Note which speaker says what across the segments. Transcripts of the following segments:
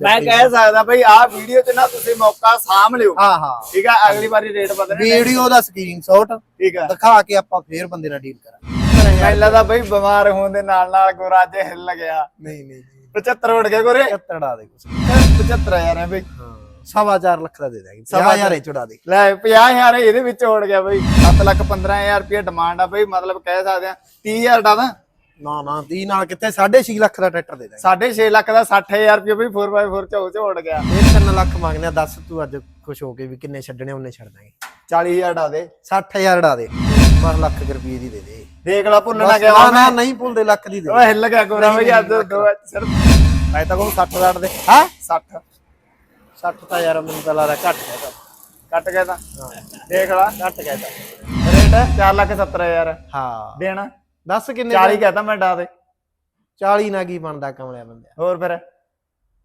Speaker 1: ਮੈਂ ਕਹਿ ਸਕਦਾ ਬਈ ਆਹ ਵੀਡੀਓ 'ਚ ਨਾ ਤੁਸੀਂ ਮੌਕਾ ਸਾਂਭ ਲਿਓ।
Speaker 2: ਹਾਂ ਹਾਂ।
Speaker 1: ਠੀਕ ਆ? ਅਗਲੀ ਵਾਰੀ ਰੇਟ ਬਦਲਣੇ
Speaker 2: ਵੀਡੀਓ ਦਾ ਸਕਰੀਨਸ਼ਾਟ
Speaker 1: ਠੀਕ ਆ।
Speaker 2: ਦਿਖਾ ਕੇ ਆਪਾਂ ਫੇਰ ਬੰਦੇ ਨਾਲ ਡੀਲ ਕਰਾਂਗੇ।
Speaker 1: ਮੈਨੂੰ ਲੱਗਦਾ ਬਈ ਬਿਮਾਰ ਹੋਣ ਦੇ ਨਾਲ ਨਾਲ ਗੋਰਾ ਅੱਜ ਹਿੱਲ ਗਿਆ।
Speaker 2: ਨਹੀਂ ਨਹੀਂ ਜੀ
Speaker 1: 75 ਉੱਡ ਗਏ ਗੋਰੇ
Speaker 2: ਤੜਾ ਦੇ ਕੁਛ।
Speaker 1: 75 ਯਾਰ ਹੈ ਬਈ।
Speaker 2: ਸਵਾ ਚਾਰ ਲੱਖ ਦਾ ਦੇ ਦਾਂਗੇ
Speaker 1: ਸਵਾ
Speaker 2: ਸਵਾ ਹਜ਼ਾਰ ਚੜਾ ਦੇ।
Speaker 1: ਲੈ 50000 ਇਹਦੇ ਵਿੱਚ ਉੱਡ ਗਿਆ ਬਈ। 7 ਲੱਖ 15000 ਰੁਪਏ ਡਿਮਾਂਡ ਆ ਬਈ। ਮਤਲਬ ਕਹਿ ਸਕਦੇ ਆ 30000 ਦਾ। ਨਾ
Speaker 2: ਨਾ ਨਾ 30 ਨਾਲ ਕਿੱਥੇ? 6.5 ਲੱਖ ਦਾ ਟਰੈਕਟਰ ਦੇ ਦਾਂਗੇ।
Speaker 1: 6.5 ਲੱਖ ਦਾ 60000 ਰੁਪਏ ਬਈ 4x4 ਚ ਉਹ ਚ ਗਿਆ।
Speaker 2: ਇਹ 3 ਲੱਖ ਮੰਗਨੇ ਦੱਸ ਤੂੰ ਅੱਜ ਖੁਸ਼ ਹੋ ਕੇ ਵੀ ਕਿੰਨੇ ਛੱਡਣੇ ਉਹਨੇ ਛੱਡ ਦਾਂਗੇ।
Speaker 1: 40000 ਦਾ ਦੇ
Speaker 2: 60000 ਡਾ ਦੇ। ਬਸ ਲੱਖ ਕੁ ਰੁਪਏ ਦੀ ਦੇ ਦੇ।
Speaker 1: ਦੇਖ ਲਾ ਭੁੱਲਣਾ
Speaker 2: ਬਸ
Speaker 1: ਗਿਆ
Speaker 2: ਨਾ ਨਹੀਂ ਭੁੱਲਦੇ ਲੱਖ ਦੀ ਦੇ
Speaker 1: ਓਏ ਹਿੱਲ ਗਿਆ ਗੋਰਾ ਬਈ ਅੱਜ ਦੋ ਸਿਰਫ ਮੈਂ ਤਾਂ ਕਹੂੰ 60 60 ਦੇ।
Speaker 2: ਹੈ?
Speaker 1: 60
Speaker 2: 60 ਤਾਂ ਯਾਰ ਮੈਨੂੰ ਤਾਂ ਲੱਗਦਾ ਘੱਟ ਹੈ
Speaker 1: ਕੱਟ ਗਿਆ ਤਾਂ? ਦੇਖ ਲਾ
Speaker 2: ਘੱਟ ਗਿਆ ਤਾਂ।
Speaker 1: ਰੇਟ 4 ਲੱਖ 70000
Speaker 2: ਹਾਂ।
Speaker 1: ਦੇਣਾ।
Speaker 2: ਦੱਸ ਕਿੰਨੇ
Speaker 1: 40 ਕਹਤਾ ਮੈਂ ਡਾ ਦੇ।
Speaker 2: 40 ਨਾ ਕੀ ਬਣਦਾ ਕਮਲਿਆ ਬੰਦਿਆ?
Speaker 1: ਹੋਰ ਫਿਰ?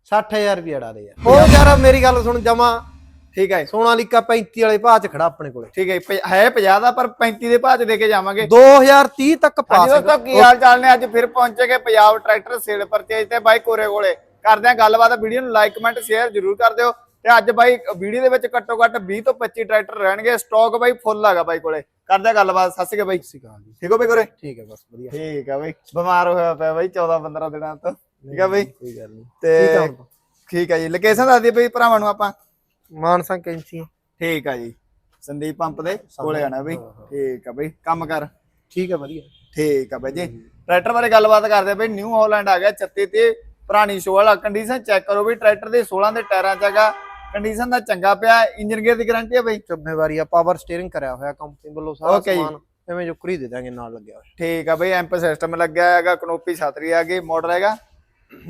Speaker 2: 60000 ਰੁਪਏ ਡਾ ਦੇ ਯਾਰ। ਉਹ ਯਾਰ ਮੇਰੀ ਗੱਲ ਸੁਣ ਜਮਾ।
Speaker 1: ਠੀਕ ਹੈ
Speaker 2: ਸੋਨਾਲੀਕਾ 35 ਵਾਲੇ ਭਾਅ ਚ ਖੜਾ ਆਪਣੇ ਕੋਲੇ।
Speaker 1: ਠੀਕ ਹੈ ਹੈ 50 ਦਾ ਪਰ 35 ਦੇ ਭਾਅ ਚ ਦੇ ਕੇ ਜਾਵਾਂਗੇ।
Speaker 2: 2030 ਤੱਕ
Speaker 1: ਹਾਂਜੀ
Speaker 2: ਪਾਸ
Speaker 1: ਦੋਸਤੋ ਕੀ ਹਾਲ ਚਾਲ ਨੇ ਅੱਜ ਫਿਰ ਪਹੁੰਚੇ ਗਏ ਪੰਜਾਬ ਟਰੈਕਟਰ ਸੇਲ ਪਰਚੇਜ ਤੇ ਬਾਈ ਕੋਰੇ ਕੋਲੇ। ਕਰਦੇ ਆ ਗੱਲਬਾਤ ਵੀਡੀਓ ਨੂੰ ਲਾਈਕ ਕਮੈਂਟ ਸ਼ੇਅਰ ਜਰੂਰ ਕਰ ਦਿਓ। ਤੇ ਅੱਜ ਬਾਈ ਵੀਡੀਓ ਦੇ ਵਿੱਚ ਘੱਟੋ ਘੱਟ 20 ਤੋਂ 25 ਟਰੈਕਟਰ ਰਹਿਣਗੇ। ਸਟਾਕ ਬਾਈ ਫੁੱਲ ਹੈਗਾ ਬਾਈ ਕੋਲੇ। ਕਰਦੇ ਆ ਗੱਲਬਾਤ। ਸਤਿ ਸ਼੍ਰੀ ਅਕਾਲ ਬਾਈ।
Speaker 2: ਸਿਕਾ ਜੀ।
Speaker 1: ਠੀਕ ਹੋ ਬਾਈ ਕੋਰੇ
Speaker 2: ਠੀਕ ਹੈ ਬਸ ਵਧੀਆ।
Speaker 1: ਠੀਕ ਆ ਬਾਈ। ਬਿਮਾਰ ਹੋਇਆ ਪਿਆ ਬਾਈ 14 15 ਦਿਨਾਂ ਤੋਂ। ਠੀਕ ਆ ਬਾਈ?
Speaker 2: ਕੋਈ ਗੱਲ ਨਹੀਂ।
Speaker 1: ਤੇ ਠੀਕ ਆ ਜੀ। ਲੋਕੇਸ਼ਨ ਦੱਸ ਦਿਓ ਬਈ ਭਰਾਵਾਂ ਨੂੰ ਆਪਾਂ।
Speaker 2: ਮਾਨਸਾ ਕੈਂਚੀ।
Speaker 1: ਠੀਕ ਆ ਜੀ। ਸੰਦੀਪ ਪੰਪ ਦੇ ਕੋਲੇ ਆਣਾ ਬਈ। ਠੀਕ ਆ ਬਈ। ਕੰਮ ਕਰ।
Speaker 2: ਠੀਕ ਹੈ ਵਧੀਆ।
Speaker 1: ਠੀਕ ਆ ਬਾਈ ਜੀ। ਟਰੈਕਟਰ ਬਾਰੇ ਗੱਲਬਾਤ ਕਰਦੇ ਆ ਬਈ। ਨਿਊ ਹਾਲੈਂਡ ਆ ਗਿਆ 36 ਤੇ ਪੁਰਾਣੀ ਸ਼ੋ ਵਾਲਾ ਕੰਡੀਸ਼ਨ ਚੈੱਕ ਕਰੋ ਵੀ ਟਰੈਕਟਰ ਦੇ 16 ਦੇ ਟਾਇਰਾਂ ਚ ਹੈਗਾ। ਕੰਡੀਸ਼ਨ ਦਾ ਚੰਗਾ ਪਿਆ ਇੰਜਨ ਗੇਅਰ ਦੀ ਗਾਰੰਟੀ ਆ ਬਈ।
Speaker 2: ਜ਼ਿੰਮੇਵਾਰੀ ਆ ਪਾਵਰ ਸਟੀਅਰਿੰਗ ਕਰਿਆ ਹੋਇਆ ਕੰਪਨੀ ਵੱਲੋਂ ਸਾਰਾ
Speaker 1: Okay ਜੀ।
Speaker 2: ਸਮਾਨ। ਐਵੇਂ ਜੁਕਰੀ ਦੇ ਦਾਂਗੇ ਨਾਲ ਲੱਗਿਆ ਹੋਇਆ।
Speaker 1: ਠੀਕ ਆ ਬਈ ਐਂਪ ਸਿਸਟਮ ਲੱਗਿਆ ਹੈਗਾ ਕਨੋਪੀ ਛਤਰੀ ਆ ਗਈ ਮਾਡਲ ਹੈਗਾ।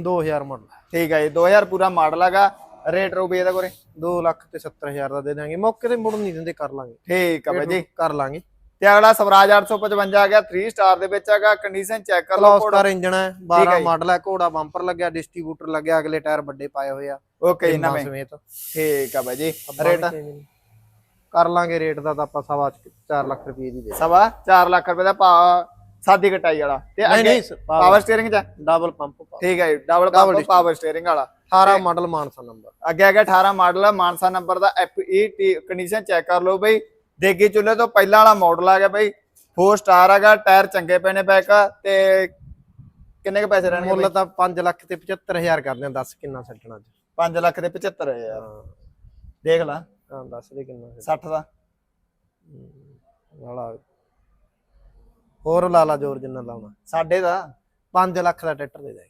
Speaker 2: 2000 ਮਾਡਲ
Speaker 1: ਠੀਕ ਆ ਜੀ 2000 ਪੂਰਾ ਮਾਡਲ ਹੈਗਾ। ਰੇਟ ਰੂਪਏ ਦਾ ਕੋਰੇ
Speaker 2: 2 ਲੱਖ ਤੇ 70000 ਦਾ ਦੇ ਦਾਂਗੇ। ਮੌਕੇ ਤੇ ਮੁੜ ਨਹੀਂ ਦਿੰਦੇ ਕਰ ਲਾਂਗੇ।
Speaker 1: ਠੀਕ ਆ ਬਾਈ ਜੀ।
Speaker 2: ਕਰ ਲਾਂਗੇ।
Speaker 1: ਤੇ ਅਗਲਾ ਸਵਰਾਜ 855 ਆ ਗਿਆ 3 ਸਟਾਰ ਦੇ ਵਿੱਚ ਹੈਗਾ ਕੰਡੀਸ਼ਨ ਚੈੱਕ ਕਰ ਲਓ
Speaker 2: ਕਲੌਸਟਰ ਇੰਜਨ ਹੈ
Speaker 1: ਠੀਕ
Speaker 2: 12
Speaker 1: ਹੈ ਜੀ।
Speaker 2: ਮਾਡਲ ਹੈ ਘੋੜਾ ਬੰਪਰ ਲੱਗਿਆ ਡਿਸਟ੍ਰੀਬਿਊਟਰ ਲੱਗਿਆ ਅਗਲੇ ਟਾਇਰ ਵੱਡੇ ਪਾਏ ਹੋਏ ਆ।
Speaker 1: ਓਕੇ ਜੀ ਨਵੇਂ।
Speaker 2: ਸਮੇਤ।
Speaker 1: ਠੀਕ ਆ ਬਾਈ ਜੀ ਰੇਟ
Speaker 2: ਕਰ ਲਾਂਗੇ ਰੇਟ ਦਾ ਤਾਂ ਆਪਾਂ ਸਵਾ 4 ਲੱਖ ਰੁਪਏ ਦੀ ਦੇ
Speaker 1: ਸਵਾ 4 ਲੱਖ ਰੁਪਏ ਦਾ ਭਾ ਸਾਦੀ ਕਟਾਈ ਵਾਲਾ। ਤੇ ਅੱਗੇ ਪਾਵਰ ਸਟੀਅਰਿੰਗ ਚ?
Speaker 2: ਡਬਲ ਪੰਪ
Speaker 1: ਠੀਕ ਹੈ ਜੀ ਡਬਲ ਪੰਪ ਪਾਵਰ ਸਟੀਅਰਿੰਗ ਵਾਲਾ।
Speaker 2: 18 ਮਾਡਲ ਮਾਨਸਾ ਨੰਬਰ
Speaker 1: ਅੱਗੇ ਹੈਗਾ 18 ਮਾਡਲ ਮਾਨਸਾ ਨੰਬਰ ਦਾ ਐਫਈ ਕੰਡੀਸ਼ਨ ਚੈੱਕ ਕਰ ਲਓ ਬਈ। ਦੇਗੀ ਚੁੱਲੇ ਤੋਂ ਪਹਿਲਾਂ ਵਾਲਾ ਮਾਡਲ ਆ ਗਿਆ ਬਈ। 4 ਸਟਾਰ ਹੈਗਾ ਟਾਇਰ ਚੰਗੇ ਪਏ ਨੇ ਬੈਕ ਤੇ ਕਿੰਨੇ ਕ ਪੈਸੇ ਰਹਿਣਗੇ
Speaker 2: ਮੁੱਲ ਤਾਂ 5 ਲੱਖ ਤੇ 75000 ਕਰਦੇ ਆ ਦੱਸ ਕਿੰਨਾ ਛੱਡਣਾ ਅੱਜ।
Speaker 1: 5 ਲੱਖ ਦੇ 75 ਯਾਰ
Speaker 2: ਹਾਂ।
Speaker 1: ਦੇਖ ਲਾ।
Speaker 2: ਹਾਂ ਦੱਸ ਦੇ ਕਿੰਨਾ
Speaker 1: 60 ਦਾ।
Speaker 2: ਵਾਲਾ ਹੋਰ ਲਾ ਲਾ ਜੋਰ ਜਿੰਨਾ ਲਾਉਣਾ।
Speaker 1: ਸਾਡੇ ਦਾ?
Speaker 2: 5 ਲੱਖ ਦਾ ਟਰੈਕਟਰ ਦੇ ਦੇ।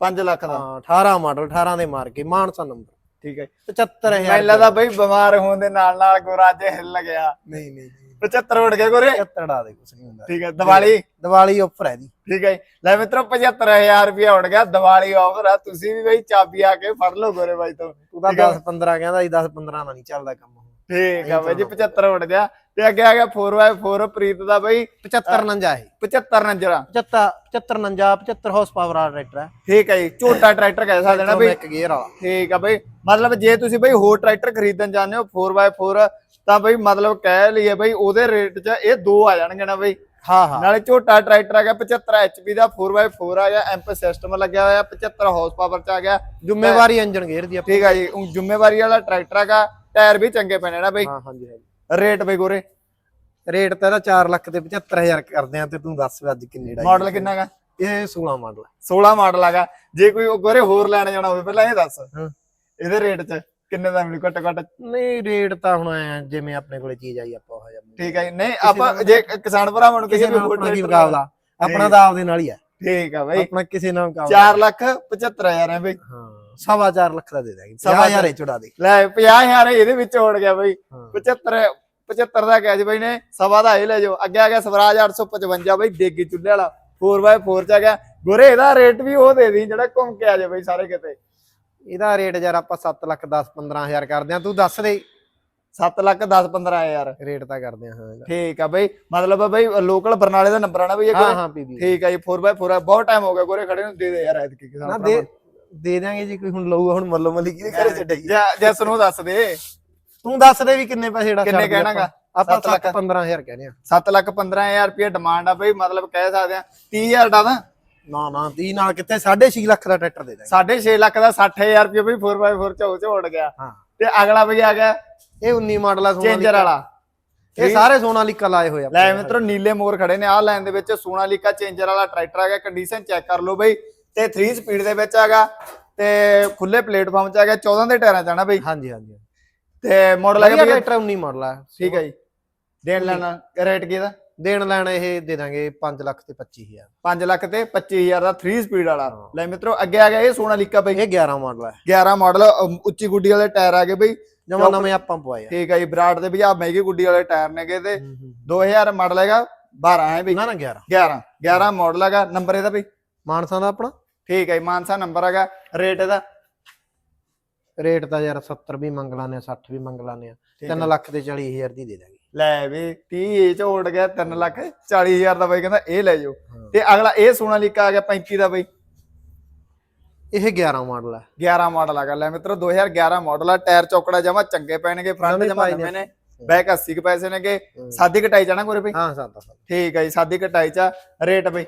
Speaker 1: 5 ਲੱਖ ਦਾ।
Speaker 2: ਹਾਂ 18 ਮਾਡਲ 18 ਦੇ ਮਾਰ ਕੇ ਮਾਨਸਾ ਨੰਬਰ।
Speaker 1: ਠੀਕ ਹੈ
Speaker 2: 75000
Speaker 1: ਮੈਨੂੰ ਲੱਗਦਾ ਬਈ ਬਿਮਾਰ ਹੋਣ ਦੇ ਨਾਲ ਨਾਲ ਗੋਰਾ ਅੱਜ ਹਿੱਲ ਗਿਆ
Speaker 2: ਨਹੀਂ ਨਹੀਂ ਜੀ
Speaker 1: 75 ਉੱਡ ਗਏ ਗੋਰੇ।
Speaker 2: 75 ਡਾ ਦੇ ਕੁਛ ਨਹੀਂ ਹੁੰਦਾ।
Speaker 1: ਠੀਕ ਹੈ ਦੀਵਾਲੀ?
Speaker 2: ਦੀਵਾਲੀ ਆਫਰ ਹੈ ਜੀ।
Speaker 1: ਠੀਕ ਹੈ ਜੀ। ਲੈ ਮਿੱਤਰੋ 75000 ਰੁਪਏ ਉੱਡ ਗਿਆ। ਦੀਵਾਲੀ ਆਫਰ ਆ। ਤੁਸੀਂ ਵੀ ਬਈ ਚਾਬੀ ਆ ਕੇ ਫੜ ਲਓ ਗੋਰੇ ਬਾਈ ਤੋਂ।
Speaker 2: ਤੂੰ ਤਾਂ 10 15 ਕਹਿੰਦਾ ਸੀ 10 15 ਨਾਲ ਨਹੀਂ ਚੱਲਦਾ ਕੰਮ।
Speaker 1: ਠੀਕ ਆ ਬਾਈ ਜੀ 75 ਉੱਡ ਗਿਆ ਤੇ ਅੱਗੇ ਆ ਗਿਆ 4x4 ਪ੍ਰੀਤ ਦਾ ਬਈ।
Speaker 2: 75 ਨੰਜਾ ਹੈ
Speaker 1: 75 ਨੰਜਰਾ।
Speaker 2: 75 75 ਨੰਜਾ 75 ਹਾਰਸ ਪਾਵਰ ਵਾਲਾ ਟਰੈਕਟਰ ਹੈ।
Speaker 1: ਠੀਕ ਹੈ ਜੀ ਛੋਟਾ ਟਰੈਕਟਰ ਕਹਿ ਸਕਦੇ ਨਾ ਬਈ।
Speaker 2: ਇੱਕ ਗੇਅਰ ਵਾਲਾ।
Speaker 1: ਠੀਕ ਆ ਬਈ ਮਤਲਬ ਜੇ ਤੁਸੀਂ ਬਈ ਹੋਰ ਟਰੈਕਟਰ ਖਰੀਦਣ ਜਾਂਦੇ ਹੋ 4x4 ਤਾਂ ਬਈ ਮਤਲਬ ਕਹਿ ਲਈਏ ਬਈ ਉਹਦੇ ਰੇਟ 'ਚ ਇਹ ਦੋ ਆ ਜਾਣਗੇ ਨਾ ਬਈ।
Speaker 2: ਹਾਂ ਹਾਂ।
Speaker 1: ਨਾਲੇ ਝੋਟਾ ਟਰੈਕਟਰ ਆ ਗਿਆ 75 HP ਦਾ 4x4 ਆ ਗਿਆ ਐਂਪ ਸਿਸਟਮ ਲੱਗਿਆ ਹੋਇਆ 75 ਹਾਰਸ ਪਾਵਰ 'ਚ ਆ ਗਿਆ।
Speaker 2: ਜ਼ਿੰਮੇਵਾਰੀ ਇੰਜਨ ਗੇਅਰ ਦੀ
Speaker 1: ਠੀਕ ਆ ਜੀ ਜ਼ਿੰਮੇਵਾਰੀ ਵਾਲਾ ਟਰੈਕਟਰ ਹੈਗਾ ਟਾਇਰ ਵੀ ਚੰਗੇ ਪੈਣੇ ਨਾ ਬਈ।
Speaker 2: ਹਾਂ ਹਾਂਜੀ ਹਾਂਜੀ।
Speaker 1: ਰੇਟ ਬਈ ਗੋਰੇ।
Speaker 2: ਰੇਟ ਤਾਂ ਇਹਦਾ 4 ਲੱਖ ਤੇ 75000 ਕਰਦੇ ਆ ਤੇ ਤੂੰ ਦੱਸ ਵੀ ਅੱਜ ਕਿੰਨੇ ਦਾ
Speaker 1: ਮਾਡਲ ਕਿੰਨਾ ਹੈਗਾ?
Speaker 2: ਇਹ 16 ਮਾਡਲ
Speaker 1: 16 ਮਾਡਲ ਹੈਗਾ। ਜੇ ਕੋਈ ਉਹ ਗੋਰੇ ਹੋਰ ਲੈਣ ਜਾਣਾ ਹੋਵੇ ਪਹਿਲਾਂ ਇਹ ਦੱਸ। ਇਹਦੇ ਰੇਟ 'ਚ ਕਿੰਨੇ ਦਾ ਮਿਲੂ? ਘੱਟੋ ਘੱਟ
Speaker 2: ਨਹੀਂ ਰੇਟ ਤਾਂ ਹੁਣ ਐਂ ਜਿਵੇਂ ਆਪਣੇ ਕੋਲੇ ਚੀਜ਼ ਆਈ ਆਪਾਂ ਉਹ ਜਿਹਾ
Speaker 1: ਠੀਕ ਹੈ ਨਹੀਂ ਆਪਾਂ ਜੇ ਕਿਸਾਨ ਭਰਾਵਾਂ ਨੂੰ ਕਿਸੇ ਵੀ ਹੋਰ
Speaker 2: ਕੀ ਮੁਕਾਬਲਾ? ਆਪਣਾ ਤਾਂ ਆਪਦੇ ਨਾਲ ਹੀ ਆ
Speaker 1: ਠੀਕ ਆ ਬਈ।
Speaker 2: ਆਪਣਾ ਕਿਸੇ ਨਾਲ ਮੁਕਾਬਲਾ।
Speaker 1: 4 ਲੱਖ 75000 ਹੈ ਬਈ।
Speaker 2: ਹਾਂ। ਸਵਾ 4 ਲੱਖ ਦਾ ਦੇ ਦਾਂਗੇ
Speaker 1: ਸਵਾ
Speaker 2: 70000 ਹੀ ਚੜਾ ਦੇ।
Speaker 1: ਲੈ 50000 ਇਹਦੇ ਵਿੱਚ ਉੜ ਗਿਆ ਬਈ।
Speaker 2: ਹਾਂ।
Speaker 1: 75 75 ਦਾ ਗਿਆ ਜੀ ਬਈ ਨੇ ਸਵਾ ਦਾ ਇਹ ਲੈ ਜਾਓ। ਅੱਗੇ ਆ ਗਿਆ ਸਵਰਾਜ 855 ਬਈ ਦੇਗੀ ਚੁੱਲ੍ਹੇ ਵਾਲਾ। 4x4 ਚ ਆ ਗਿਆ। ਗੋਰੇ ਇਹਦਾ ਰੇਟ ਵੀ ਉਹ ਦੇ ਦੀ ਜਿਹੜਾ ਘੁੰਮ ਕੇ ਆ ਜਾ ਬਈ ਸਾਰੇ ਕਿਤੇ।
Speaker 2: ਇਹਦਾ ਰੇਟ ਯਾਰ ਆਪਾਂ 7 ਲੱਖ 10 15000 ਕਰਦੇ ਆ। ਤੂੰ ਦੱਸ ਦੇ।
Speaker 1: 7 ਲੱਖ 10 15 ਯਾਰ
Speaker 2: ਰੇਟ ਤਾਂ ਕਰਦੇ ਆ ਹਾਂ।
Speaker 1: ਠੀਕ ਆ ਬਈ। ਮਤਲਬ ਬਈ ਲੋਕਲ ਬਰਨਾਲੇ ਦਾ ਨੰਬਰ ਆ ਨਾ ਬਈ ਇਹ
Speaker 2: ਹਾਂ? ਹਾਂ ਪੀਬੀ
Speaker 1: ਠੀਕ ਆ ਜੀ 4x4 ਆ। ਬਹੁਤ ਟਾਈਮ ਹੋ ਗਿਆ ਗੋਰੇ ਖੜੇ ਨੂੰ ਦੇ ਦੇ ਯਾਰ ਐਤਕੀ ਕਿਸਾਨ
Speaker 2: ਨਾ। ਦੇ ਦੇ ਦਾਂਗੇ ਜੀ ਕੋਈ ਹੁਣ ਲਊਗਾ ਹੁਣ ਮੱਲੋ ਮੱਲੀ ਕਿਹਦੇ ਘਰੇ ਛੱਡੇਗੀ
Speaker 1: ਨੂੰ। ਜੈਸ ਨੂੰ ਦੱਸ ਦੇ।
Speaker 2: ਤੂੰ ਦੱਸ ਦੇ ਵੀ ਕਿੰਨੇ ਪੈਸੇ ਜਿਹੜਾ
Speaker 1: ਕਿੰਨੇ ਕਹਿਣਾਗਾ?
Speaker 2: ਆਪਾਂ।
Speaker 1: ਸੱਤ ਲੱਖ।
Speaker 2: 15000 ਕਹਿੰਦੇ ਆ।
Speaker 1: 7 ਲੱਖ 15000 ਰੁਪਏ ਡਿਮਾਂਡ ਆ ਬਈ ਮਤਲਬ ਕਹਿ ਸਕਦੇ ਆ। 30000 ਦਾ ਨਾ।
Speaker 2: ਨਾ ਨਾ 30 ਨਾਲ ਕਿੱਥੇ? 6.5 ਲੱਖ ਦਾ ਟਰੈਕਟਰ ਦੇ ਦਾਂਗੇ
Speaker 1: 6.5 ਲੱਖ ਦਾ 60000 ਰੁਪਏ ਬਈ 4x4 ਚ ਚ ਉੱਡ ਗਿਆ। ਤੇ ਅਗਲਾ ਬਈ ਆ ਗਿਆ
Speaker 2: ਇਹ 19 ਮਾਡਲ ਆ
Speaker 1: ਚੇਂਜਰ ਵਾਲਾ।
Speaker 2: ਇਹ ਸਾਰੇ ਸੋਨਾਲੀਕਾ ਲਾਏ ਹੋਏ ਆ
Speaker 1: ਲੈ ਮਿੱਤਰੋ ਨੀਲੇ ਮੋਰ ਖੜੇ ਨੇ। ਆਹ ਲਾਈਨ ਦੇ ਵਿੱਚ ਸੋਨਾਲੀਕਾ ਚੇਂਜਰ ਵਾਲਾ ਟਰੈਕਟਰ ਹੈਗਾ ਕੰਡੀਸ਼ਨ ਚੈੱਕ ਕਰ ਲਓ ਬਈ। ਤੇ 3 ਸਪੀਡ ਦੇ ਵਿੱਚ ਹੈਗਾ ਤੇ ਖੁੱਲੇ ਪਲੇਟਫਾਰਮ ਚ ਹੈਗਾ 14 ਦੇ ਟਾਇਰਾਂ ਚ ਆਣਾ ਬਈ।
Speaker 2: ਹਾਂਜੀ ਹਾਂਜੀ।
Speaker 1: ਤੇ ਮਾਡਲ ਹੈਗਾ ਬਈ
Speaker 2: ਟਰੈਕਟਰ 19 ਮਾਡਲ ਆ
Speaker 1: ਠੀਕ ਹੈ ਜੀ। ਦੇਣ ਲੈਣਾ ਰੇਟ ਕੀ ਦਾ
Speaker 2: ਦੇਣ ਲੈਣ ਇਹ ਦੇ ਦਾਂਗੇ 5 ਲੱਖ ਤੇ 25000
Speaker 1: 5 ਲੱਖ ਤੇ 25000 ਦਾ 3 ਸਪੀਡ ਵਾਲਾ। ਲੈ ਮਿੱਤਰੋ ਅੱਗੇ ਆ ਗਿਆ ਇਹ ਸੋਨਾਲੀਕਾ ਬਈ।
Speaker 2: ਇਹ 11 ਮਾਡਲ ਹੈ
Speaker 1: 11 ਮਾਡਲ ਉੱਚੀ ਗੁੱਡੀ ਵਾਲੇ ਟਾਇਰ ਆ ਗਏ ਬਈ।
Speaker 2: ਜਮਾ ਨਵੇਂ ਆਪਾਂ ਪਵਾਏ
Speaker 1: ਠੀਕ ਹੈ ਜੀ ਬਰਾਡ ਦੇ ਵੀ ਆ ਮਹਿੰਗੀ ਗੁੱਡੀ ਵਾਲੇ ਟਾਇਰ ਨੇਗੇ ਤੇ 2000 ਮਾਡਲ ਹੈਗਾ 12 ਹੈ ਬਈ।
Speaker 2: ਨਾ ਨਾ 11
Speaker 1: 11 11 ਮਾਡਲ ਹੈਗਾ ਨੰਬਰ ਇਹਦਾ ਬਈ।
Speaker 2: ਮਾਨਸਾ ਦਾ ਆਪਣਾ?
Speaker 1: ਠੀਕ ਹੈ ਜੀ ਮਾਨਸਾ ਨੰਬਰ ਹੈਗਾ ਰੇਟ ਇਹਦਾ?
Speaker 2: ਰੇਟ ਤਾਂ ਯਾਰ 70 ਵੀ ਮੰਗ ਲਾਨੇ ਆ 60 ਵੀ ਮੰਗ ਲਾਨੇ ਆ 3 ਲੱਖ ਤੇ 40000 ਦੀ ਦੇ ਦਾਂਗੇ।
Speaker 1: ਲੈ ਵੀ 30 ਇਹ ਚ ਉੱਡ ਗਿਆ 3 ਲੱਖ 40000 ਦਾ ਬਈ ਕਹਿੰਦਾ ਇਹ ਲੈ ਜਾਓ।
Speaker 2: ਹਾਂ।
Speaker 1: ਤੇ ਅਗਲਾ ਇਹ ਸੋਨਾਲੀਕਾ ਆ ਗਿਆ 35 ਦਾ ਬਈ।
Speaker 2: ਇਹ 11 ਮਾਡਲ ਹੈ
Speaker 1: 11 ਮਾਡਲ ਹੈਗਾ ਲੈ ਮਿੱਤਰੋ 2011 ਮਾਡਲ ਆ ਟਾਇਰ ਚੌਕੜਾ ਜਮਾ ਚੰਗੇ ਪੈਣਗੇ ਫਰੰਟ
Speaker 2: ਨਵੇਂ
Speaker 1: ਜਮਾ
Speaker 2: ਪਾਏ
Speaker 1: ਨਵੇਂ
Speaker 2: ਨੇ।
Speaker 1: ਨੇ ਬੈਕ 80 ਕੁ ਪੈਸੇ ਨੇਗੇ ਸਾਦੀ ਕਟਾਈ ਜਾਣਾ ਕੋਰੇ ਬਈ?
Speaker 2: ਹਾਂ ਸਾਦਾ ਸਾਦਾ।
Speaker 1: ਠੀਕ ਹੈ ਜੀ ਸਾਦੀ ਕਟਾਈ ਚ ਰੇਟ ਬਈ।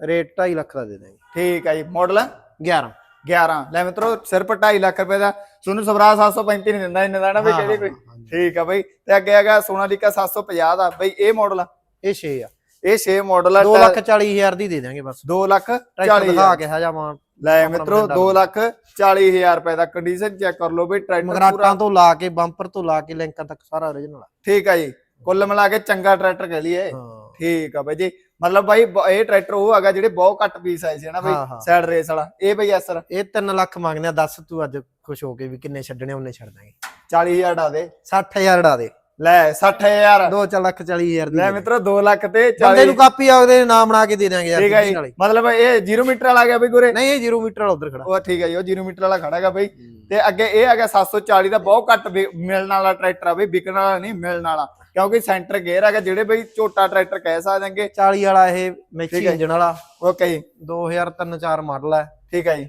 Speaker 2: ਰੇਟ 2.5 ਲੱਖ ਦਾ ਦੇ ਦਾਂਗੇ
Speaker 1: ਠੀਕ ਹੈ ਜੀ ਮਾਡਲ
Speaker 2: 11
Speaker 1: 11 ਲੈ ਮਿੱਤਰੋ ਸਿਰਫ 2.5 ਲੱਖ ਰੁਪਏ ਦਾ। ਤੁਹਾਨੂੰ ਸਵਰਾਜ 735 ਨਹੀਂ ਦਿੰਦਾ ਇੰਨੇ ਦਾ ਨਾ
Speaker 2: ਹਾਂ,
Speaker 1: ਕਿਹੜੀ ਕੋਈ। ਠੀਕ ਆ ਬਈ। ਤੇ ਅੱਗੇ ਹੈਗਾ ਸੋਨਾਲੀਕਾ 750 ਦਾ। ਬਈ ਇਹ ਮਾਡਲ ਆ।
Speaker 2: ਇਹ 6 ਆ।
Speaker 1: ਇਹ 6 ਮਾਡਲ ਆ।
Speaker 2: 2 ਲੱਖ 40000 ਦੀ ਦੇ ਦਾਂਗੇ ਬਸ।
Speaker 1: 2 ਲੱਖ
Speaker 2: ਟਰੈਕਟਰ
Speaker 1: 40
Speaker 2: ਦਿਖਾ ਕੇ ਹਜਾ ਮਾਨ
Speaker 1: ਲੈ ਮਿੱਤਰੋ
Speaker 2: ਬਰਿੰਡਾ
Speaker 1: 2 ਲੱਖ 40 ਹਜ਼ਾਰ ਰੁਪਏ ਦਾ। ਕੰਡੀਸ਼ਨ ਚੈੱਕ ਕਰ ਲਓ ਬਈ ਟਰੈਕਟਰ
Speaker 2: ਮਗਰਾਟਾਂ ਤੋਂ ਲਾ ਕੇ ਬੰਪਰ ਤੋਂ ਲਾ ਕੇ ਲਿੰਕਾਂ ਤੱਕ ਸਾਰਾ origignal ਆ।
Speaker 1: ਠੀਕ ਆ ਜੀ। ਕੁੱਲ ਮਿਲਾ ਕੇ ਚੰਗਾ ਟਰੈਕਟਰ ਕਹਿ ਲਈਏ। ਠੀਕ ਆ ਬਈ ਜੀ। ਮਤਲਬ ਬਾਈ ਇਹ ਟਰੈਕਟਰ ਉਹ ਹੈਗਾ ਜਿਹੜੇ ਬਹੁਤ ਘੱਟ ਪੀਸ ਆਏ ਸੀ ਨਾ ਬਈ
Speaker 2: ਹਾਂ।
Speaker 1: ਸਾਈਡ ਰੇਸ ਵਾਲਾ। ਇਹ ਬਈ ਐਸਰ
Speaker 2: ਇਹ 3 ਲੱਖ ਮੰਗਦੇ ਆ ਦੱਸ ਤੂੰ ਅੱਜ ਖੁਸ਼ ਹੋ ਕੇ ਵੀ ਕਿੰਨੇ ਛੱਡਣੇ ਉਹਨੇ ਛੱਡ ਦਾਂਗੇ
Speaker 1: 40000 ਡਾ ਦੇ।
Speaker 2: 60000 ਡਾ ਦੇ।
Speaker 1: ਲੈ 60000
Speaker 2: 2 ਲੱਖ 40000 ਦੀ
Speaker 1: ਲੈ। ਮਿੱਤਰੋ 2 ਲੱਖ ਤੇ
Speaker 2: ਬੰਦੇ
Speaker 1: 40
Speaker 2: ਨੂੰ ਕਾਪੀ ਆਉਦੇ ਨਾਮ ਬਣਾ ਕੇ ਦੇ ਦਾਂਗੇ ਯਾਰ
Speaker 1: ਠੀਕ ਹੈ ਜੀ।
Speaker 2: original ਹੀ।
Speaker 1: ਮਤਲਬ ਇਹ 0 ਮੀਟਰ ਵਾਲਾ ਆ ਗਿਆ ਬਈ ਗੁਰੇ।
Speaker 2: ਨਹੀਂ ਇਹ 0 ਮੀਟਰ ਵਾਲਾ ਉਧਰ ਖੜਾ।
Speaker 1: ਉਹ ਠੀਕ ਹੈ ਜੀ ਉਹ 0 ਮੀਟਰ ਵਾਲਾ ਖੜਾ ਹੈਗਾ ਬਈ। ਤੇ ਅੱਗੇ ਇਹ ਹੈਗਾ 740 ਦਾ ਬਹੁਤ ਘੱਟ ਮਿਲਣ ਵਾਲਾ ਟਰੈਕਟਰ ਆ ਬਈ ਵਿਕਣ ਵਾਲਾ ਨਹੀਂ ਮਿਲਣ ਵਾਲਾ। ਕਿਉਂਕਿ ਸੈਂਟਰ ਗੇਅਰ ਹੈਗਾ ਜਿਹੜੇ ਬਈ ਝੋਟਾ ਟਰੈਕਟਰ ਕਹਿ ਸਕਦਾਂਗੇ
Speaker 2: 40 ਵਾਲਾ ਇਹ
Speaker 1: ਹੈ।
Speaker 2: ਇੰਜਣ ਵਾਲਾ।
Speaker 1: ਓਕੇ ਜੀ।
Speaker 2: 2003 4 ਮਾਡਲ ਹੈ
Speaker 1: ਠੀਕ ਹੈ ਜੀ।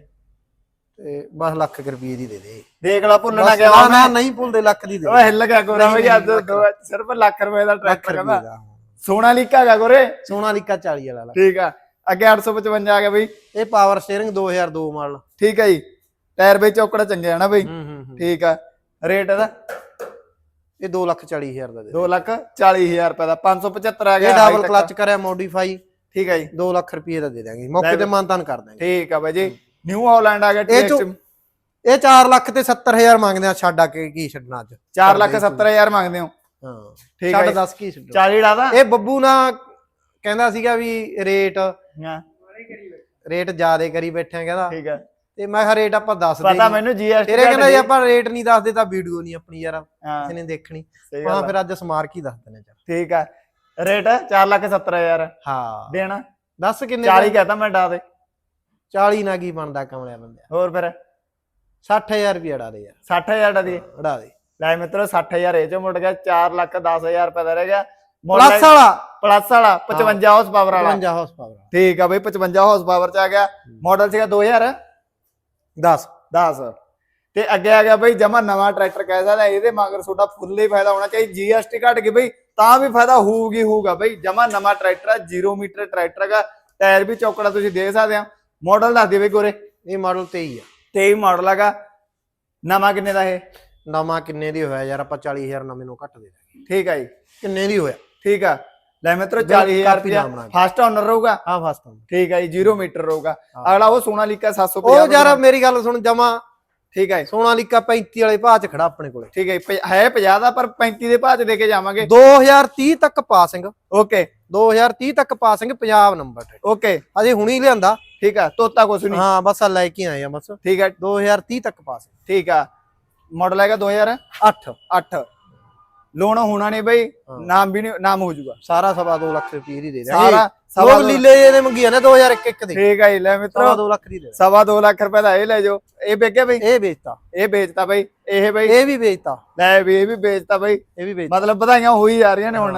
Speaker 2: ਤੇ ਬਸ ਲੱਖ ਰੁਪਏ ਦੀ ਦੇ ਦੇ।
Speaker 1: ਦੇਖ ਲਾ ਭੁੱਲਣਾ
Speaker 2: ਬਸ
Speaker 1: ਗਿਆ
Speaker 2: ਨਾ
Speaker 1: ਮੈਂ
Speaker 2: ਨਾ ਨਹੀਂ ਭੁੱਲਦੇ ਲੱਖ ਦੀ ਦੇ
Speaker 1: ਉਹ ਹਿੱਲ ਗਿਆ ਗੋਰਾ ਬਈ ਅੱਜ ਦੋ- ਸਿਰਫ ਲੱਖ ਰੁਪਏ ਦਾ ਟਰੈਕਟਰ ਕਹਿੰਦਾ। ਸੋਨਾ ਲੀਕਾ ਹੈਗਾ ਗੋਰੇ।
Speaker 2: ਸੋਨਾਲੀਕਾ 40 ਵਾਲਾ ਲੱਖ।
Speaker 1: ਠੀਕ ਆ। ਅੱਗੇ 855 ਆ ਗਿਆ ਬਈ।
Speaker 2: ਇਹ ਪਾਵਰ ਸਟੀਅਰਿੰਗ 2002 ਮਾਡਲ।
Speaker 1: ਠੀਕ ਹੈ ਜੀ। ਟਾਇਰ ਵਿੱਚ ਚੌਕੜਾ ਚੰਗੇ ਆ ਨਾ ਬਈ। ਠੀਕ ਆ। ਰੇਟ ਇਹਦਾ?
Speaker 2: ਇਹ 2 ਲੱਖ 40 ਹਜ਼ਾਰ ਦਾ ਦੇ
Speaker 1: 2 ਲੱਖ 40 ਹਜ਼ਾਰ ਰੁਪਏ ਦਾ। 575 ਆ
Speaker 2: ਇਹ
Speaker 1: ਗਿਆ
Speaker 2: ਡਬਲ
Speaker 1: high tech।
Speaker 2: ਕਲਚ ਕਰਿਆ ਮੋਡੀਫਾਈ
Speaker 1: ਠੀਕ ਹੈ ਜੀ।
Speaker 2: 2 ਲੱਖ ਰੁਪਏ ਦਾ ਦੇ ਦਾਂਗੇ ਮੌਕੇ ਤੇ ਮਾਨਤਾਨ ਕਰ ਦਾਂਗੇ
Speaker 1: ਠੀਕ ਆ ਬਾਈ ਜੀ। ਨਿਊ ਹਾਲੈਂਡ ਆ ਗਿਆ
Speaker 2: ਇਹ ਚੋਂ- ਇਹ 4 ਲੱਖ ਤੇ 70000 ਮੰਗਦੇ ਆ ਛੱਡ ਆ ਕੇ ਕੀ ਛੱਡਣਾ ਅੱਜ?
Speaker 1: 4 ਲੱਖ 70 ਹਜ਼ਾਰ ਮੰਗਦੇ ਹੋ।
Speaker 2: ਹਾਂ।
Speaker 1: ਠੀਕ ਹੈ
Speaker 2: ਛੱਡ
Speaker 1: ਜੀ।
Speaker 2: ਦੱਸ ਕੀ ਛੱਡਣਾ
Speaker 1: 40 ਡਾ ਦਾ।
Speaker 2: ਇਹ ਬੱਬੂ ਨਾ ਕਹਿੰਦਾ ਸੀਗਾ ਵੀ ਰੇਟ
Speaker 1: ਹਾਂ,
Speaker 2: ਰੇਟ ਜ਼ਿਆਦੇ ਕਰੀ ਬੈਠੇ ਆ ਕਹਿੰਦਾ।
Speaker 1: ਠੀਕ ਆ
Speaker 2: ਤੇ ਮੈਂ ਕਿਹਾ ਰੇਟ ਆਪਾਂ ਦੱਸ
Speaker 1: ਪਤਾ
Speaker 2: ਦੇ
Speaker 1: ਮੈਨੂੰ ਜੀਐਸਟੀ
Speaker 2: ਤੇਰੇ ਕਹਿੰਦਾ ਜੇ ਆਪਾਂ ਰੇਟ ਨਹੀਂ ਦੱਸਦੇ ਤਾਂ ਵੀਡੀਓ ਨਹੀਂ ਆਪਣੀ ਯਾਰ
Speaker 1: ਹਾਂ।
Speaker 2: ਕਿਸੇ ਨੇ ਦੇਖਣੀ।
Speaker 1: ਸਹੀ
Speaker 2: ਹਾਂ
Speaker 1: ਗੱਲ ਆ।
Speaker 2: ਫਿਰ ਅੱਜ ਸਮਾਰਕ ਹੀ ਦੱਸ ਦਿੰਦੇ ਚੱਲ।
Speaker 1: ਠੀਕ ਆ ਰੇਟ 4 ਲੱਖ 70 ਹਜ਼ਾਰ।
Speaker 2: ਹਾਂ।
Speaker 1: ਦੇਣਾ।
Speaker 2: ਦੱਸ ਕਿੰਨੇ
Speaker 1: 40 ਕਹਤਾ ਮੈਂ ਡਾ ਦੇ।
Speaker 2: 40 ਨਾ ਕੀ ਬਣਦਾ ਕਮਲਿਆ ਬੰਦਿਆ?
Speaker 1: ਹੋਰ ਫਿਰ?
Speaker 2: 60000 ਰੁਪਏ ਅੜਾ ਦੇ ਯਾਰ।
Speaker 1: 60000 ਡਾ ਦੀ
Speaker 2: ਅੜਾ ਦੇ।
Speaker 1: ਲੈ ਮਿੱਤਰੋ 60000 ਇਹ ਚੋਂ ਮੁੜ ਗਿਆ 4 ਲੱਖ 10000 ਰੁਪਏ ਦਾ ਰਹਿ ਗਿਆ।
Speaker 2: ਪਲੱਸ ਵਾਲਾ।
Speaker 1: ਪਲੱਸ ਵਾਲਾ 55 ਹਾਰਸ ਪਾਵਰ ਵਾਲਾ।
Speaker 2: 55 ਹਾਰਸ ਪਾਵਰ
Speaker 1: ਠੀਕ ਆ ਬਈ 55 ਹਾਰਸ ਪਾਵਰ ਚ ਆ ਗਿਆ। ਮਾਡਲ ਸੀਗਾ 2000
Speaker 2: 10
Speaker 1: 10 ਤੇ ਅੱਗੇ ਆ ਗਿਆ ਬਈ ਜਮਾ ਨਵਾਂ ਟਰੈਕਟਰ ਕਹਿ ਸਕਦਾ ਇਹਦੇ ਮਗਰ ਤੁਹਾਡਾ ਫੁੱਲ ਹੀ ਫਾਇਦਾ ਹੋਣਾ ਚਾਹੀਦਾ ਜੀਐਸਟੀ ਘਟ ਗਈ ਬਈ ਤਾਂ ਵੀ ਫਾਇਦਾ ਹੋਊਗੀ ਹੋਊਗਾ ਬਈ। ਜਮਾ ਨਵਾਂ ਟਰੈਕਟਰ ਆ 0 ਮੀਟਰ ਟਰੈਕਟਰ ਹੈਗਾ। ਟਾਇਰ ਵੀ ਚੌਕੜਾ ਤੁਸੀਂ ਦੇਖ ਸਕਦੇ ਆ। ਮਾਡਲ ਦੱਸ ਬਈ ਗੋਰੇ।
Speaker 2: ਇਹ ਮਾਡਲ 23 ਆ।
Speaker 1: 23 ਮਾਡਲ ਹੈਗਾ। ਨਵਾਂ ਕਿੰਨੇ ਦਾ ਇਹ?
Speaker 2: ਨਵਾਂ ਕਿੰਨੇ ਦੀ ਹੋਇਆ ਯਾਰ? ਆਪਾਂ 40000 ਨਵੇਂ ਨੂੰ ਘੱਟ ਦੇ ਦਾਂਗੇ।
Speaker 1: ਠੀਕ ਆ ਜੀ।
Speaker 2: ਕਿੰਨੇ ਦੀ ਹੋਇਆ?
Speaker 1: ਠੀਕ ਆ। ਲੈ ਮਿੱਤਰੋ
Speaker 2: ਬਿਲ
Speaker 1: 40000
Speaker 2: ਕਾਪੀ
Speaker 1: ਰੁਪਇਆ
Speaker 2: ਨਾਮ ਨਾਲ।
Speaker 1: ਫਸਟ ਓਨਰ ਰਹੂਗਾ।
Speaker 2: ਹਾਂ ਫਸਟ
Speaker 1: ਠੀਕ ਆ ਜੀ 0 ਮੀਟਰ ਰਹੂਗਾ। ਅਗਲਾ ਉਹ ਸੋਨਾਲੀਕਾ 750
Speaker 2: ਉਹ ਯਾਰ ਮੇਰੀ ਗੱਲ ਸੁਣ ਜਮਾ
Speaker 1: ਠੀਕ ਹੈ
Speaker 2: ਸੋਨਾਲੀਕਾ 35 ਵਾਲੇ ਭਾਅ ਚ ਖੜਾ ਆਪਣੇ ਕੋਲੇ।
Speaker 1: ਠੀਕ ਹੈ ਪ- ਹੈ 50 ਦਾ ਪਰ 35 ਦੇ ਭਾਅ ਚ ਦੇ ਕੇ ਜਾਵਾਂਗੇ।
Speaker 2: 2030 ਤੱਕ ਪਾਸਿੰਗ
Speaker 1: ਓਕੇ
Speaker 2: 2030 ਤੱਕ ਪਾਸਿੰਗ ਪੰਜਾਬ ਨੰਬਰ ਤੇ।
Speaker 1: ਓਕੇ
Speaker 2: ਅਜੇ ਹੁਣੀ ਲਿਆਂਦਾ।
Speaker 1: ਠੀਕ ਆ ਤੋਤਾ ਕੁਛ ਨਹੀਂ।
Speaker 2: ਹਾਂ ਬਸ ਆ ਲੈ ਕੇ ਆਏ ਆ ਬਸ।
Speaker 1: ਠੀਕ ਹੈ
Speaker 2: 2030 ਤੱਕ ਪਾਸਿੰਗ
Speaker 1: ਠੀਕ ਆ। ਮਾਡਲ ਹੈਗਾ 2008
Speaker 2: 8
Speaker 1: ਲੋਨ ਹੋਣਾ ਨਹੀਂ ਬਈ। ਨਾਮ ਵੀ ਨਹੀਂ ਨਾਮ ਹੋ ਜਾਊਗਾ।
Speaker 2: ਸਾਰਾ ਸਵਾ 2 ਲੱਖ ਰੁਪਏ ਦੀ ਦੇ
Speaker 1: ਸਾਰਾ
Speaker 2: ਦਾਂਗੇ
Speaker 1: ਸਵਾ ਦੋ-
Speaker 2: ਲੀਲੇ ਇਹਦੇ ਮੰਗੀਆਂ ਨੇ 2001 ਦੇ।
Speaker 1: ਠੀਕ ਹੈ ਜੀ, ਲੈ
Speaker 2: ਸਵਾ
Speaker 1: ਮਿੱਤਰੋ
Speaker 2: 2 ਲੱਖ ਦੀ ਦੇ
Speaker 1: ਸਵਾ 2 ਲੱਖ ਰੁਪਏ ਦਾ ਇਹ ਲੈ ਜਾਓ। ਇਹ ਵੇਚਿਆ ਬਈ?
Speaker 2: ਇਹ ਵੇਚਤਾ।
Speaker 1: ਇਹ ਵੇਚਤਾ ਬਈ। ਇਹ ਬਈ
Speaker 2: ਇਹ ਵੀ ਵੇਚਤਾ।
Speaker 1: ਲੈ ਵੀ ਇਹ ਵੀ ਵੇਚਤਾ ਬਈ।
Speaker 2: ਇਹ ਵੀ ਵੇਚਤਾ।
Speaker 1: ਮਤਲਬ ਵਧਾਈਆਂ ਹੋਈ ਜਾ ਰਹੀਆਂ ਨੇ ਹੁਣ।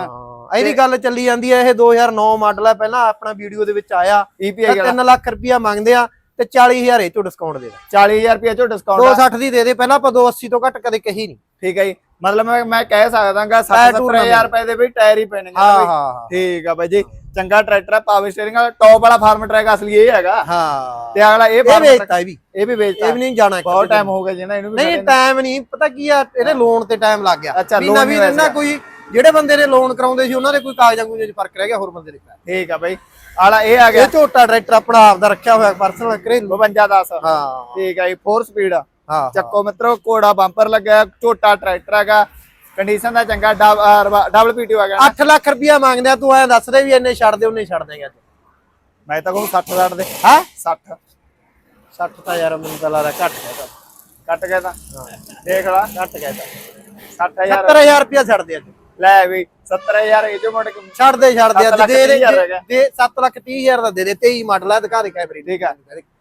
Speaker 2: ਇਹਦੀ ਗੱਲ ਚੱਲੀ ਜਾਂਦੀ ਹੈ ਇਹ 2009 ਮਾਡਲ ਹੈ ਪਹਿਲਾਂ ਆਪਣਾ ਵੀਡੀਓ ਦੇ ਵਿੱਚ ਆਇਆ।
Speaker 1: ਈਪੀਆਈ ਵਾਲਾ।
Speaker 2: 3 ਲੱਖ ਰੁਪਇਆ ਮੰਗਦੇ ਆ। ਤੇ 40000 ਇਹ ਤੋਂ ਡਿਸਕਾਊਂਟ ਦੇ ਦਾਂ।
Speaker 1: 40000 ਰੁਪਏ ਚੋਂ ਡਿਸਕਾਊਂਟ
Speaker 2: 260 ਦੀ ਦੇ ਦੇ ਪਹਿਲਾਂ ਆਪਾਂ 280 ਤੋਂ ਘੱਟ ਕਦੇ ਕਹੀ ਨਹੀਂ।
Speaker 1: ਠੀਕ ਹੈ ਜੀ। ਮਤਲਬ ਮੈਂ ਮੈਂ ਕਹਿ ਸਕਦਾਗਾ
Speaker 2: ਟਾਇਰ ਟੂਰ
Speaker 1: 70000 ਰੁਪਏ ਦੇ ਵੀ ਟਾਇਰ ਹੀ ਪੈਣਗੇ
Speaker 2: ਹਾਂ। ਹਾਂ
Speaker 1: ਠੀਕ ਆ ਬਾਈ ਜੀ। ਚੰਗਾ ਟਰੈਕਟਰ ਆ ਪਾਵਰ ਸਟੀਅਰਿੰਗ ਵਾਲਾ ਟੌਪ ਵਾਲਾ ਫਾਰਮ ਟਰੈਕ ਅਸਲੀ ਇਹ ਹੈਗਾ।
Speaker 2: ਹਾਂ।
Speaker 1: ਤੇ ਅਗਲਾ ਇਹ
Speaker 2: ਵੇਚਤਾ ਇਹ ਵੀ।
Speaker 1: ਇਹ ਵੀ ਵੇਚਤਾ।
Speaker 2: ਇਹ ਵੀ ਨਹੀਂ ਜਾਣਾ
Speaker 1: ਬਹੁਤ ਟਾਈਮ ਹੋ ਗਿਆ ਜੀ ਨਾ ਇਹਨੂੰ
Speaker 2: ਨਹੀਂ
Speaker 1: ਨੂੰ।
Speaker 2: ਟਾਈਮ ਨਹੀਂ ਪਤਾ ਕੀ ਆ ਇਹਦੇ ਲੋਨ ਤੇ ਟਾਈਮ ਲੱਗ ਗਿਆ।
Speaker 1: ਅੱਛਾ,
Speaker 2: ਵੀ ਨਵੀਂ ਇਹਨਾਂ
Speaker 1: ਵੈਸੇ।
Speaker 2: ਕੋਈ ਜਿਹੜੇ ਬੰਦੇ ਨੇ ਲੋਨ ਕਰਾਉਂਦੇ ਸੀ ਉਹਨਾਂ ਦੇ ਕੋਈ ਕਾਗਜ਼ਾਂ 'ਚ ਫ਼ਰਕ ਰਹਿ ਗਿਆ ਹੋਰ ਬੰਦੇ ਦੇ।
Speaker 1: ਠੀਕ ਆ ਬਾਈ। ਆਲਾ ਇਹ ਆ ਗਿਆ।
Speaker 2: ਇਹ ਝੋਟਾ ਟਰੈਕਟਰ ਆਪਣਾ ਆਪ ਦਾ ਰੱਖਿਆ ਹੋਇਆ ਪਰਸਨਲ ਘਰੇਲੂ।
Speaker 1: 52 10
Speaker 2: ਹਾਂ।
Speaker 1: ਠੀਕ ਆ ਜੀ 4 ਸਪੀਡ ਆ।
Speaker 2: ਹਾਂ
Speaker 1: ਚੱਕੋ ਮਿੱਤਰੋ ਕੋੜਾ ਬੰਪਰ ਲੱਗਿਆ ਝੋਟਾ ਟਰੈਕਟਰ ਹੈਗਾ। ਕੰਡੀਸ਼ਨ ਦਾ ਚੰਗਾ ਡਬਲ ਪੀਟੀ ਆ ਗਿਆ
Speaker 2: 8 ਲੱਖ ਰੁਪਇਆ ਮੰਗਦੇ ਆ ਤੂੰ ਐ ਦੱਸ ਦੇ ਵੀ ਇੰਨੇ ਛੱਡ ਦੇ ਉਹਨੇ ਛੱਡ ਦੇਗਾ
Speaker 1: ਮੈਂ ਤਾਂ ਕਹੂੰ 60 60 ਦੇ।
Speaker 2: ਹੈ?
Speaker 1: 60
Speaker 2: 60 ਤਾਂ ਯਾਰ ਮੈਨੂੰ ਤਾਂ ਲੱਗਦਾ ਘੱਟ ਗਿਆ ਤਾਂ।
Speaker 1: ਕੱਟ ਗਿਆ ਤਾਂ? ਦੇਖ ਲਾ।
Speaker 2: ਘੱਟ ਗਿਆ ਤਾਂ।
Speaker 1: 60000
Speaker 2: 70000 ਰੁਪਇਆ ਛੱਡ ਦੇ ਅੱਜ।
Speaker 1: ਲੈ ਵੀ 70000 ਇਹ ਜੋ ਮੋੜ
Speaker 2: ਛੱਡ ਦੇ ਛੱਡ ਦੇ ਅੱਜ ਦੇ ਦੇ
Speaker 1: ਤੀਹ ਹਜ਼ਾਰ ਰਹਿ ਗਿਆ।
Speaker 2: ਦੇ 7 ਲੱਖ 30 ਹਜ਼ਾਰ ਦਾ ਦੇ ਦੇ 23 ਮਾਡਲ ਆ ਦਿਖਾ ਦੇ ਕੈਮਰੇ
Speaker 1: ਠੀਕ ਆ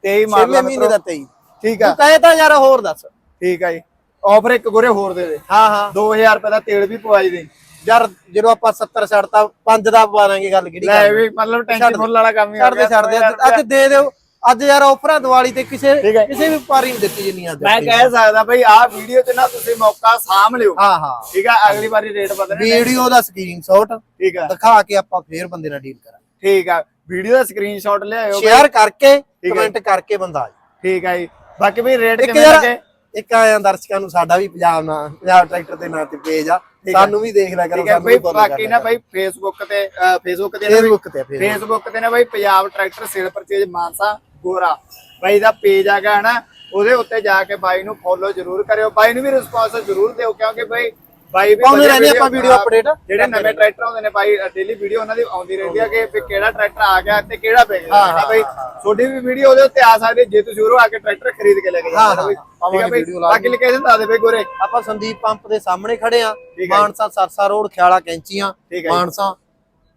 Speaker 1: 23 ਮਾਰ
Speaker 2: ਛੇਵੇਂ ਮਹੀਨੇ ਦਾ 23
Speaker 1: ਠੀਕ ਆ।
Speaker 2: ਤੂੰ ਤਾਂ ਯਾਰ ਹੋਰ ਦੱਸ।
Speaker 1: ਠੀਕ ਆ ਜੀ। ਆਫਰ ਇੱਕ ਗੋਰੇ ਹੋਰ ਦੇ ਦੇ।
Speaker 2: ਹਾਂ ਹਾਂ।
Speaker 1: 2000 ਰੁਪਏ ਦਾ ਤੇਲ ਵੀ ਪਵਾਈ ਦੇ।
Speaker 2: ਯਾਰ ਜਦੋਂ ਆਪਾਂ 70 ਛੱਡਤਾ 5 ਦਾ ਪਵਾਵਾਂਗੇ ਗੱਲ ਕਿਹੜੀ
Speaker 1: ਲੈ ਵੀ ਮਤਲਬ
Speaker 2: ਦੇ।
Speaker 1: ਫੁੱਲ ਵਾਲਾ ਕੰਮ ਹੀ
Speaker 2: ਛੱਡ ਦੇ ਛੱਡ ਦੇ। ਅੱਜ ਦੇ ਦਿਓ। ਅੱਜ ਯਾਰ ਆਫਰਾਂ ਦੀਵਾਲੀ ਤੇ ਕਿਸੇ। ਕਿਸੇ ਵੀ ਵਪਾਰੀ ਨੂੰ ਦਿੱਤੀ ਜਿੰਨੀ ਅੱਜ
Speaker 1: ਮੈਂ ਕਹਿ ਸਕਦਾ ਬਈ ਆਹ ਵੀਡੀਓ 'ਚ ਨਾ ਤੁਸੀਂ ਮੌਕਾ ਸਾਂਭ ਲਿਓ
Speaker 2: ਹਾਂ ਹਾਂ
Speaker 1: ਠੀਕ ਆ ਅਗਲੀ ਵਾਰੀ ਰੇਟ ਬਦਲਣੇ
Speaker 2: ਵੀਡੀਓ ਦਾ ਸਕਰੀਨਸ਼ਾਟ
Speaker 1: ਠੀਕ ਆ
Speaker 2: ਦਿਖਾ ਕੇ ਆਪਾਂ ਫੇਰ ਬੰਦੇ ਨਾਲ ਡੀਲ ਕਰਾਂਗੇ
Speaker 1: ਠੀਕ ਆ ਵੀਡੀਓ ਦਾ ਸਕਰੀਨਸ਼ਾਟ ਲਿਆਇਓ।
Speaker 2: ਸ਼ੇਅਰ ਕਰਕੇ। ਕਮੈਂਟ ਕਰਕੇ ਬੰਦਾ।
Speaker 1: ਠੀਕ ਆ ਜੀ ਬਾਕੀ ਵੀ ਰੇਟ ਕਿਵੇਂ ਲੱਗੇ
Speaker 2: ਇੱਕ ਆਇਆ ਦਰਸ਼ਕਾਂ ਨੂੰ ਸਾਡਾ ਵੀ ਪੰਜਾਬ ਨਾਲ ਪੰਜਾਬ ਟਰੈਕਟਰ ਦੇ ਨਾਂ ਤੇ ਪੇਜ ਆ। ਸਾਨੂੰ ਵੀ ਦੇਖ ਲਿਆ ਕਰੋ ਸਾਨੂੰ ਵੀ
Speaker 1: ਬਾਕੀ ਨਾ। ਬਈ ਫੇਸਬੁੱਕ ਤੇ ਫੇਸਬੁੱਕ ਤੇ
Speaker 2: ਫੇਸਬੁੱਕ ਤੇ ਫੇਸਬੁੱਕ
Speaker 1: ਤੇ ਨਾ ਬਈ Punjab tractor sale purchase Mansa Gora. ਬਾਈ ਦਾ ਪੇਜ ਹੈਗਾ ਨਾ ਉਹਦੇ ਉੱਤੇ ਜਾ ਕੇ ਬਾਈ ਨੂੰ ਫੋਲੋ ਜ਼ਰੂਰ ਕਰਿਓ। ਬਾਈ ਨੂੰ ਵੀ ਰਿਸਪੌਂਸ ਜ਼ਰੂਰ ਦਿਓ ਕਿਉਂਕਿ ਬਾਈ ਬਾਈ ਵੀ
Speaker 2: ਪਾਉਂਦੇ ਰਹਿੰਦੇ ਆਪਾਂ
Speaker 1: video
Speaker 2: update।
Speaker 1: ਜਿਹੜੇ ਨਵੇਂ ਟਰੈਕਟਰ ਆਉਂਦੇ ਨੇ ਬਾਈ ਡੇਲੀ ਵੀਡੀਓ ਉਹਨਾਂ ਦੀ ਆਉਂਦੀ ਰਹਿੰਦੀ ਹੈ ਕਿ ਕਿਹੜਾ ਟਰੈਕਟਰ ਆ ਗਿਆ ਤੇ ਕਿਹੜਾ ਪੈ ਗਿਆ।
Speaker 2: ਹਾਂ,
Speaker 1: ਬਾਈ ਤੁਹਾਡੀ ਵੀ ਵੀਡੀਓ ਉਹਦੇ ਉੱਤੇ ਆ ਸਕਦੀ ਜੇ ਤੁਸੀਂ ਉਰੋਂ ਆ ਕੇ ਟਰੈਕਟਰ ਖਰੀਦ ਕੇ ਲੈ ਕੇ
Speaker 2: ਹਾਂ,
Speaker 1: ਠੀਕ
Speaker 2: ਪਾਵਾਂਗੇ
Speaker 1: ਬਈ ਬਾਕੀ ਲੋਕੇਸ਼ਨ ਦੱਸ ਦੇ ਬਈ ਗੋਰੇ।
Speaker 2: ਆਪਾਂ ਸੰਦੀਪ ਪੰਪ ਦੇ ਸਾਹਮਣੇ ਖੜੇ ਆ। ਮਾਨਸਾ ਸਰਸਾ ਰੋਡ ਖਿਆਲਾ ਕੈਂਚੀਆਂ। ਮਾਨਸਾ।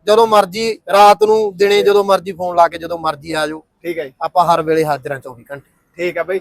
Speaker 2: ਜਦੋਂ ਮਰਜ਼ੀ ਰਾਤ ਨੂੰ ਦਿਨੇ ਜਦੋਂ ਮਰਜ਼ੀ ਫੋਨ ਲਾ ਕੇ ਜਦੋਂ ਮਰਜ਼ੀ ਆ ਜਾਓ।
Speaker 1: ਠੀਕ ਹੈ ਜੀ।
Speaker 2: ਆਪਾਂ ਹਰ ਵੇਲੇ ਹਾਜ਼ਰਾਂ 24 ਘੰਟੇ।
Speaker 1: ਠੀਕ ਹੈ ਬਈ।